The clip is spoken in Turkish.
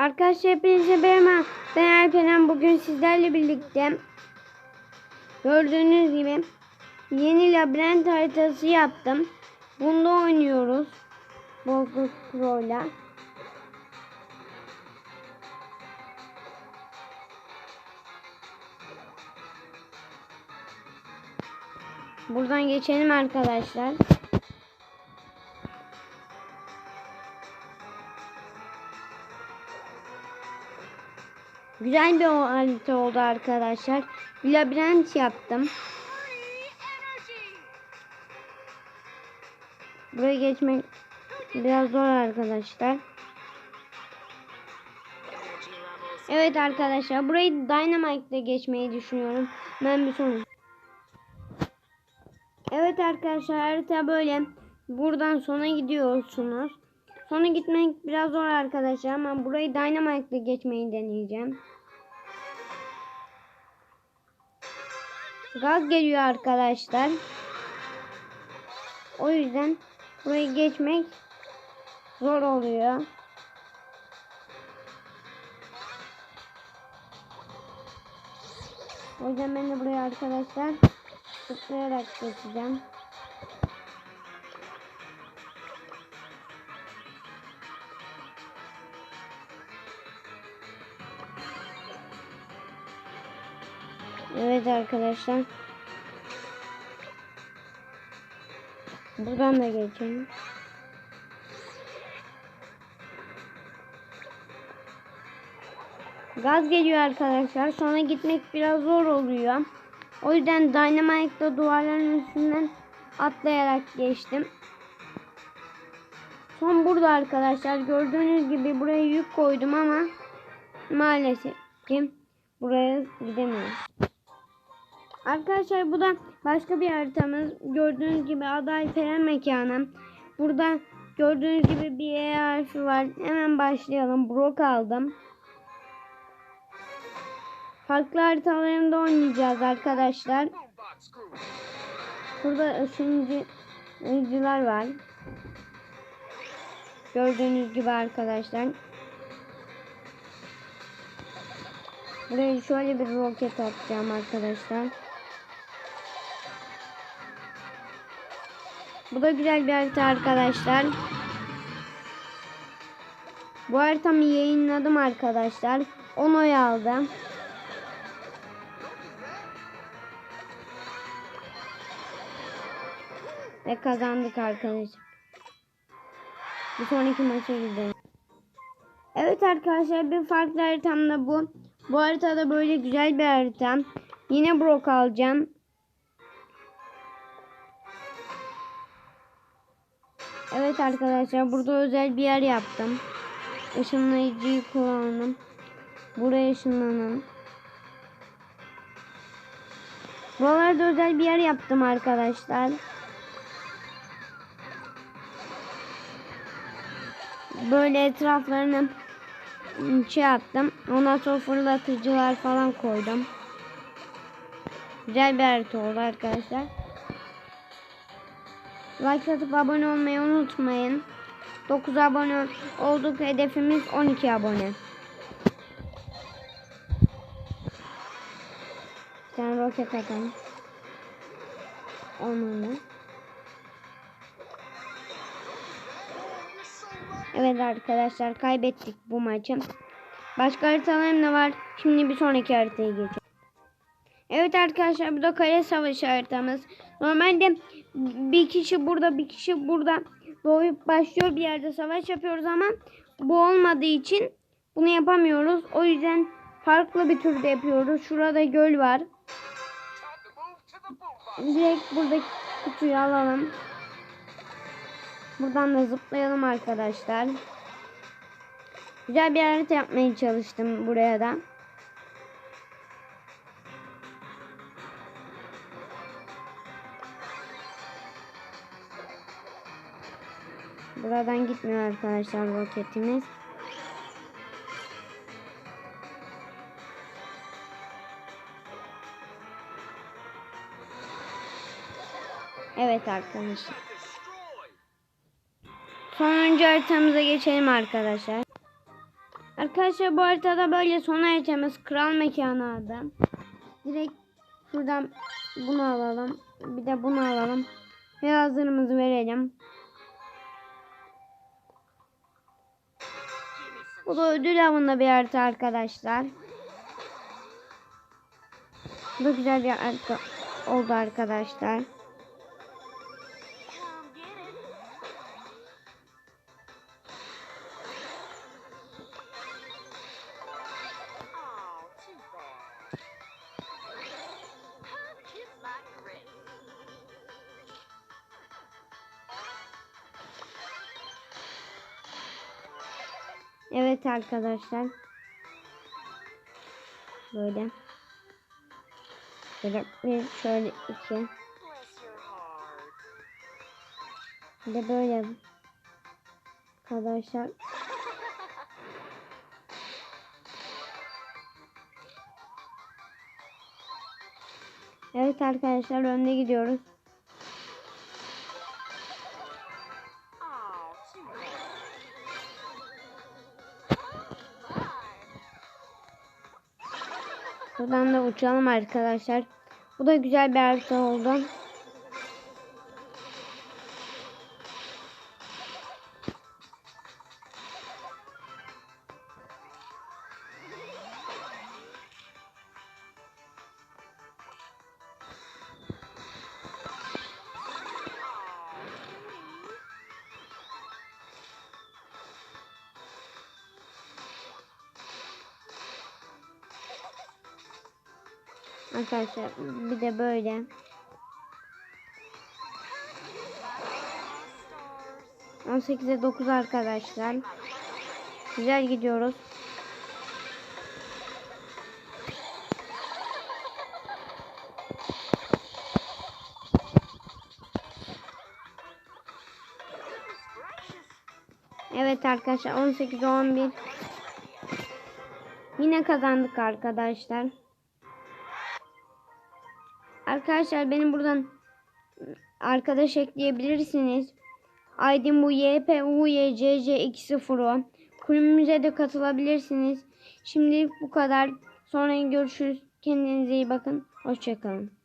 Arkadaşlar hepinize merhaba. Ben Alperen. Bugün sizlerle birlikte gördüğünüz gibi yeni labirent haritası yaptım. Bunda oynuyoruz. Bozkurt Pro'yla. Buradan geçelim arkadaşlar. Güzel bir harita oldu arkadaşlar. Bir labirent yaptım. Buraya geçmek biraz zor arkadaşlar. Evet arkadaşlar burayı Dynamite ile geçmeyi düşünüyorum. Ben bir sonra. Evet arkadaşlar harita böyle. Buradan sona gidiyorsunuz. Sona gitmek biraz zor arkadaşlar ama burayı Dynamite geçmeyi deneyeceğim. Gaz geliyor arkadaşlar. O yüzden burayı geçmek zor oluyor. O yüzden ben de buraya arkadaşlar tıklayarak geçeceğim. Arkadaşlar. Buradan da geçelim. Gaz geliyor arkadaşlar. Sonra gitmek biraz zor oluyor. O yüzden Dynamite'da duvarların üstünden atlayarak geçtim. Son burada arkadaşlar. Gördüğünüz gibi buraya yük koydum ama maalesef ki buraya gidemiyoruz. Arkadaşlar bu da başka bir haritamız. Gördüğünüz gibi aday Feren mekanı. Burada gördüğünüz gibi bir E harfi var. Hemen başlayalım. Brok aldım. Farklı haritalarında oynayacağız arkadaşlar. Burada ışıncı ışıncılar var. Gördüğünüz gibi arkadaşlar. Buraya şöyle bir roket atacağım arkadaşlar. Bu da güzel bir harita arkadaşlar. Bu haritamı yayınladım arkadaşlar. 10 oy aldım. Ve kazandık arkadaşlar. Bir sonraki maça gidelim. Evet arkadaşlar bir farklı haritam da bu. Bu haritada böyle güzel bir harita. Yine brok alacağım. Evet arkadaşlar burada özel bir yer yaptım. Işınlayıcıyı kullandım. Buraya ışınlanın. Buralarda özel bir yer yaptım arkadaşlar. Böyle etraflarını şey yaptım. Ondan sonra fırlatıcılar falan koydum. Güzel bir harita oldu arkadaşlar. Like atıp abone olmayı unutmayın. 9 abone olduk. Hedefimiz 12 abone. Tane roket atalım. Olmadı. Evet arkadaşlar kaybettik bu maçı. Başka haritalarım da var. Şimdi bir sonraki haritaya geçelim. Evet arkadaşlar bu da kale savaşı haritamız. Normalde bir kişi burada bir kişi burada doğup başlıyor bir yerde savaş yapıyoruz ama bu olmadığı için bunu yapamıyoruz. O yüzden farklı bir türde yapıyoruz. Şurada göl var. Direkt buradaki kutuyu alalım. Buradan da zıplayalım arkadaşlar. Güzel bir harita yapmaya çalıştım buraya da. Buradan gitmiyor arkadaşlar roketimiz. Evet arkadaşlar. Sonuncu haritamıza geçelim arkadaşlar. Arkadaşlar bu haritada böyle son haritamız kral mekanı adı. Direkt şuradan bunu alalım. Bir de bunu alalım. Ve hazırımızı verelim. Bu da ödül avında bir harita arkadaşlar. Bu da güzel bir harita oldu arkadaşlar. Evet arkadaşlar. Böyle. Böyle bir şöyle iki. Bir de böyle. Arkadaşlar. Evet arkadaşlar önde gidiyoruz. Buradan da uçalım arkadaşlar. Bu da güzel bir harita oldu. Arkadaşlar bir de böyle. Stars. 18'e 9 arkadaşlar. Güzel gidiyoruz. Evet arkadaşlar 18 11. Yine kazandık arkadaşlar. Arkadaşlar beni buradan arkadaş ekleyebilirsiniz. Aydın bu YPUYCC20 Kulübümüze de katılabilirsiniz. Şimdilik bu kadar. Sonra görüşürüz. Kendinize iyi bakın. Hoşçakalın.